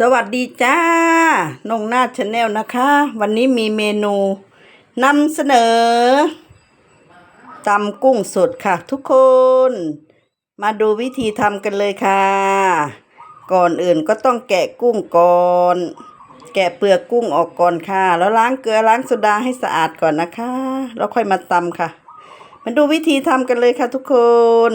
สวัสดีจ้านงนาชาแนลนะคะ วันนี้มีเมนูนำเสนอตำกุ้งสดค่ะ ทุกคน มาดูวิธีทำกันเลยค่ะ ก่อนอื่นก็ต้องแกะกุ้งก่อน แกะเปลือกกุ้งออกก่อนค่ะ แล้วล้างเกลือล้างโซดาให้สะอาดก่อนนะคะ แล้วค่อยมาตำค่ะ มาดูวิธีทำกันเลยค่ะทุกคน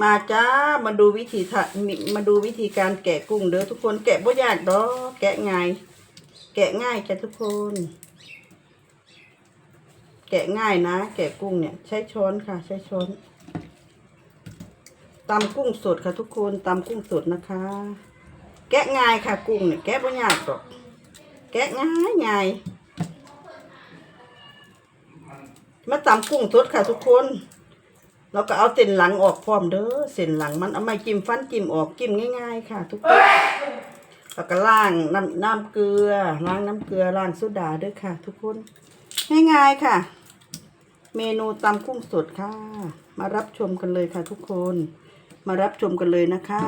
มาจ้ามาดูวิธีทำมิมาดูวิธีการแกะกุ้งเด้อทุกคนแกะบ่ยากดอกแกะง่าย แกะง่ายจ้ะทุกคน แกะง่ายนะ แกะกุ้งเนี่ย ใช้ช้อนค่ะ ใช้ช้อนตำกุ้งสดค่ะทุกคนตำกุ้งสดนะคะ แกะง่ายค่ะ กุ้งเนี่ยแกะบ่ยากดอก แกะง่ายง่ายมาตำกุ้งสดค่ะทุกคน เราก็เอาเส้นหลังออกพร้อมเด้อเส้นหลังมันเอาไม้จิ้มฟันจิ้มออกจิ้มง่าย ๆ ค่ะ ทุกคนแล้วก็ล้างน้ำน้ำเกลือล้างน้ำเกลือล้างโซดาด้วยค่ะ ทุกคนง่ายๆค่ะ เมนูตำกุ้งสดค่ะ มารับชมกันเลยค่ะ ทุกคน มารับชมกันเลยนะคะ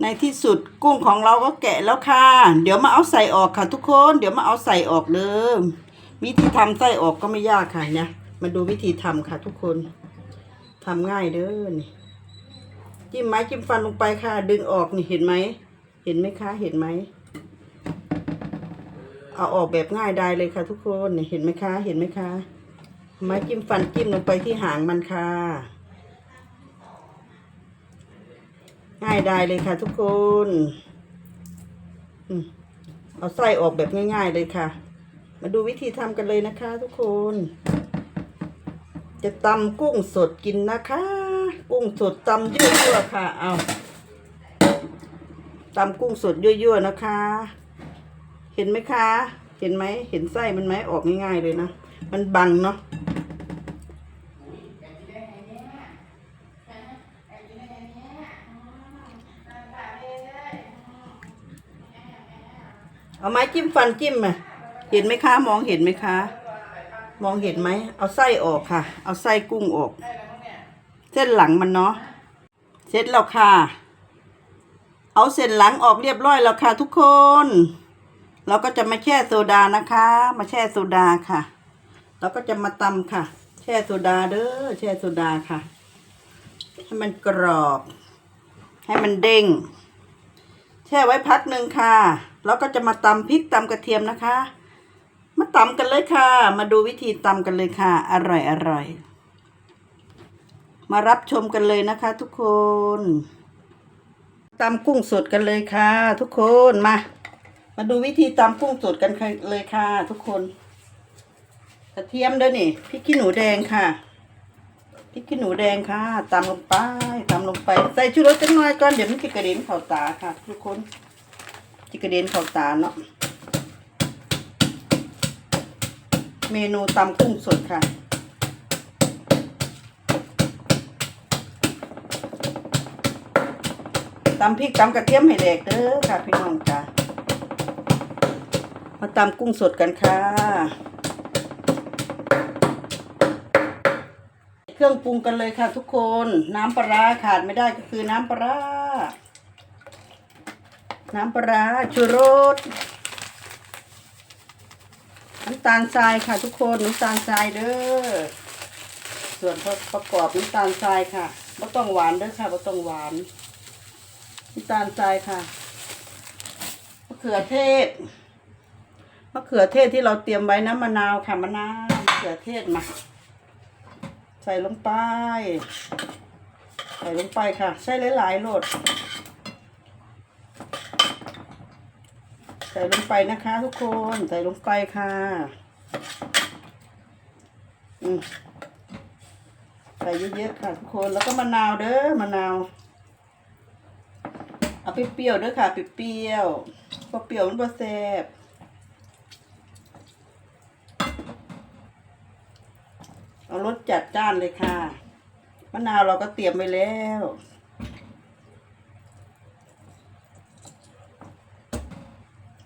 ในที่สุดกุ้งของเราก็แกะแล้วค่ะ เดี๋ยวมาเอาใส่ออกค่ะ ทุกคน เดี๋ยวมาเอาใส่ออกเดิมวิธีทำไส้ออกก็ไม่ยากค่ะเนี่ย มาดูวิธีทำค่ะทุกคนทำง่ายเด้อนี่จิ้มไม้จิ้มฟันลงไปค่ะ ดึงออกนี่เห็นไหม เห็นไหมคะ เห็นไหม เอาออกแบบง่ายได้เลยค่ะ ทุกคนนี่เห็นไหมคะ เห็นไหมคะ ไม้จิ้มฟันจิ้มลงไปที่หางมันค่ะ ง่ายได้เลยค่ะ ทุกคนเอาไส้ออกแบบง่าย ๆเลยค่ะ มาดูวิธีทำกันเลยนะคะ ทุกคน จะตำกุ้งสดกินนะคะ กุ้งสดตำยั่วๆค่ะ เอาตำกุ้งสดยั่วๆนะคะ เห็นไหมคะ เห็นไหม เห็นไส้มันไหมออกง่ายๆเลยนะ มันบังเนาะเอาไม้จิ้มฟันจิ้มมาเห็นไหมคะ มองเห็นไหมคะ มองเห็นไหม เอาไส้ออกค่ะ เอาไส้กุ้งออก เส้นหลังมันเนาะ เสร็จแล้วค่ะ เอาเส้นหลังออกเรียบร้อยแล้วค่ะทุกคน เราก็จะมาแช่โซดานะคะ มาแช่โซดาค่ะ เราก็จะมาตำค่ะ แช่โซดาเด้อ แช่โซดาค่ะ ให้มันกรอบ ให้มันเด้ง แช่ไว้พักหนึ่งค่ะ แล้วก็จะมาตำพริกตำกระเทียมนะคะ มาตำกันเลยค่ะ มาดูวิธีตำกันเลยค่ะ อร่อยอร่อยมารับชมกันเลยนะคะทุกคนตำกุ้งสดกันเลยค่ะ ทุกคนมา มาดูวิธีตำกุ้งสดกันเลยค่ะ ทุกคนกระเทียมเด้อนี่พริกขี้หนูแดงค่ะพริกขี้หนูแดงค่ะตำลงไปตำลงไปใส่ชูรสจังหน่อยก่อนเดี๋ยวมันจะกระเด็นเข้าตาค่ะ ทุกคนจะกระเด็นเข้าตาเนาะ เมนูตำกุ้งสดค่ะ ตำพริกตำกระเทียมให้แดกเด้อค่ะ พี่น้องจ้ามาตำกุ้งสดกันค่ะ เครื่องปรุงกันเลยค่ะทุกคน น้ำปลาขาดไม่ได้ก็คือน้ำปลา น้ำปลาร้าชูรส น้ำตาลทรายค่ะทุกคนน้ำตาลทรายเด้อส่วนประกอบน้ำตาลทรายค่ะไม่ต้องหวานเด้อค่ะไม่ต้องหวานน้ำตาลทรายค่ะมะเขือเทศมะเขือเทศที่เราเตรียมไว้น้ำมะนาวค่ะมะนาวมะเขือเทศมาใส่ลงไป ใส่ลงไปค่ะใส่หลายๆโหลด ใส่ลงไปนะคะ ทุกคนใส่ลงไปค่ะอืมใส่เยอะๆค่ะ ทุกคนแล้วก็มะนาวเด้อมะนาวเอาเปรี้ยวๆเด้อค่ะเปรี้ยวๆพราะเปรี้ยวมันบ่แซ่บเอารสจัดจ้านเลยค่ะมะนาวเราก็เตรียมไว้แล้ว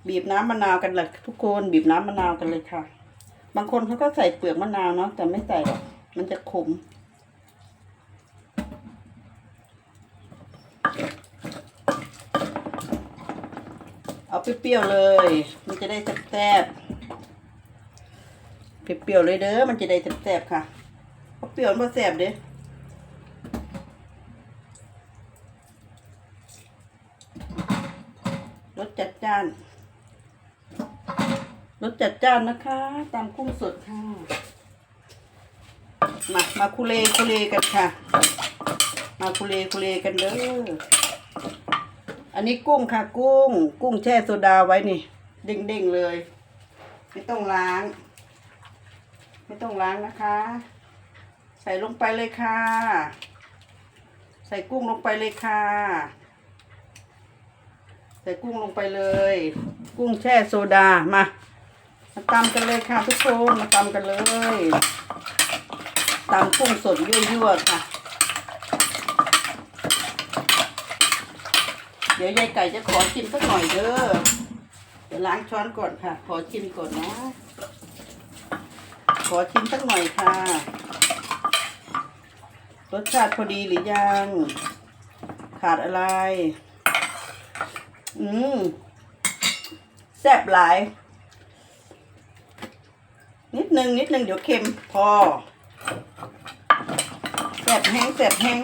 บีบน้ำมะนาวกันเลยทุกคนบีบน้ำมะนาวกันเลยค่ะ บางคนเขาก็ใส่เปลือกมะนาวเนาะแต่ไม่ใส่มันจะขมเอาเปรี้ยวเลย มันจะได้แซ่บเปรี้ยวเลยเด้อมันจะได้แซ่บค่ะเปรี้ยวมาแซ่บเด้รสจัดจ้าน รสจัดจ้านนะคะตามกุ้งสดค่ะ มามาคุเลคุเลกันค่ะ มาคุเลคุเลกันเด้อ อันนี้กุ้งค่ะ กุ้ง กุ้งแช่โซดาไว้นี่ เด้งๆเลย ไม่ต้องล้าง ไม่ต้องล้างนะคะ ใส่ลงไปเลยค่ะ ใส่กุ้งลงไปเลยค่ะใส่กุ้งลงไปเลย กุ้งแช่โซดามา มาตำกันเลยค่ะทุกคนมาตำกันเลยตำกุ้งสดยั่วๆค่ะ เดี๋ยวยายไก่จะขอชิมสักหน่อยเด้อเดี๋ยวล้างช้อนก่อนค่ะ ขอชิมก่อนนะ ขอชิมสักหน่อยค่ะรสชาติพอดีหรือยัง ขาดอะไร อืมแซ่บหลาย นิดนึงนิดนึงเดี๋ยวเค็มพอแซ่บแห้งแซ่บแห้ง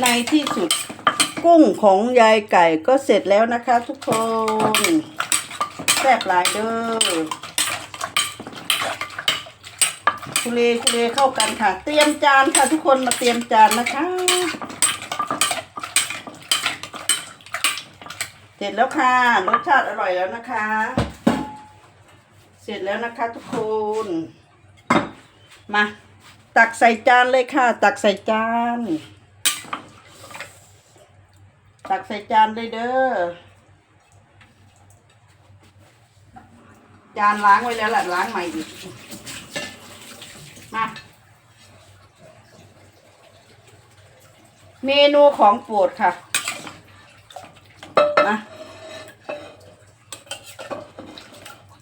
ในที่สุดกุ้งของยายไก่ก็เสร็จแล้วนะคะ ทุกคนแซ่บหลายเด้อคุเลคุเลเข้ากันค่ะ เตรียมจานค่ะทุกคนมาเตรียมจานนะคะ เสร็จแล้วค่ะรสชาติอร่อยแล้วนะคะ เสร็จแล้วนะคะทุกคน มา ตักใส่จานเลยค่ะ ตักใส่จาน ตักใส่จานเลยเด้อ จานล้างไว้แล้วล่ะล้างใหม่อีก มาเมนูของโปรดค่ะ มา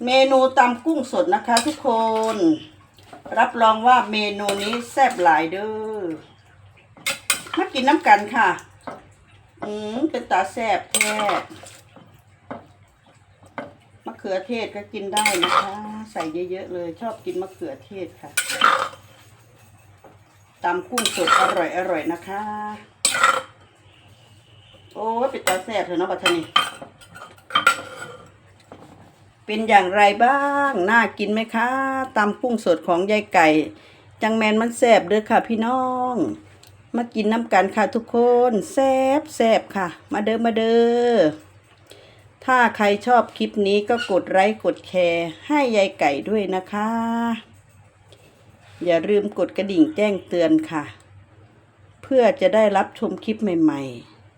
เมนูตำกุ้งสดนะคะทุกคน รับรองว่าเมนูนี้แซ่บหลายเด้อมากินน้ำกันค่ะ อืมเป็นตาแซ่บแท้มะเขือเทศก็กินได้นะคะ ใส่เยอะๆเลย ชอบกินมะเขือเทศค่ะตำกุ้งสดอร่อยอร่อยนะคะ โอ้เป็นตาแซ่บเถอะเนาะบัทนี่ เป็นอย่างไรบ้าง น่ากินไหมคะตำกุ้งสดของยายไก่ จังแมนมันแซ่บเด้อค่ะพี่น้อง มากินน้ำกันค่ะทุกคนแซบแซบค่ะ มาเด้อมาเด้อถ้าใครชอบคลิปนี้ก็กดไลค์กดแชร์ให้ยายไก่ด้วยนะคะ อย่าลืมกดกระดิ่งแจ้งเตือนค่ะ เพื่อจะได้รับชมคลิปใหม่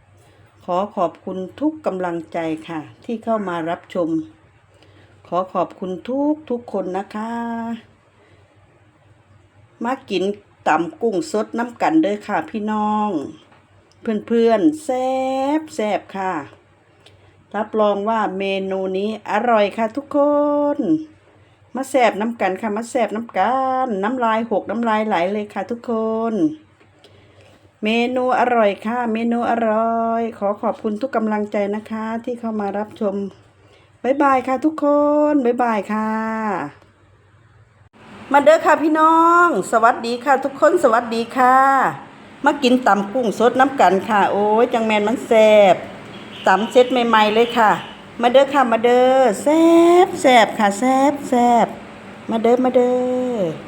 ๆ ขอขอบคุณทุกกำลังใจค่ะ ที่เข้ามารับชม ขอขอบคุณทุกทุกคนนะคะ มากินตำกุ้งสดน้ำกันเด้อค่ะพี่น้อง เพื่อนๆแซบแซบค่ะ รับรองว่าเมนูนี้อร่อยค่ะทุกคน มาแซบน้ำกันค่ะมาแซบน้ำกันน้ำลายหกน้ำลายไหลเลยค่ะทุกคน เมนูอร่อยค่ะ เมนูอร่อย ขอขอบคุณทุกกำลังใจนะคะ ที่เข้ามารับชม บ๊ายบายค่ะทุกคนบ๊ายบายค่ะ มาเด้อค่ะพี่น้อง สวัสดีค่ะทุกคนสวัสดีค่ะ มากินตำกุ้งสดน้ำกันค่ะ โอ้ยจังแมนมันแซ่บตำเซ็ตใหม่ ๆ เลยค่ะ มาเด้อค่ะมาเด้อแซ่บแซ่บค่ะแซ่บแซ่บมาเด้อมาเด้อ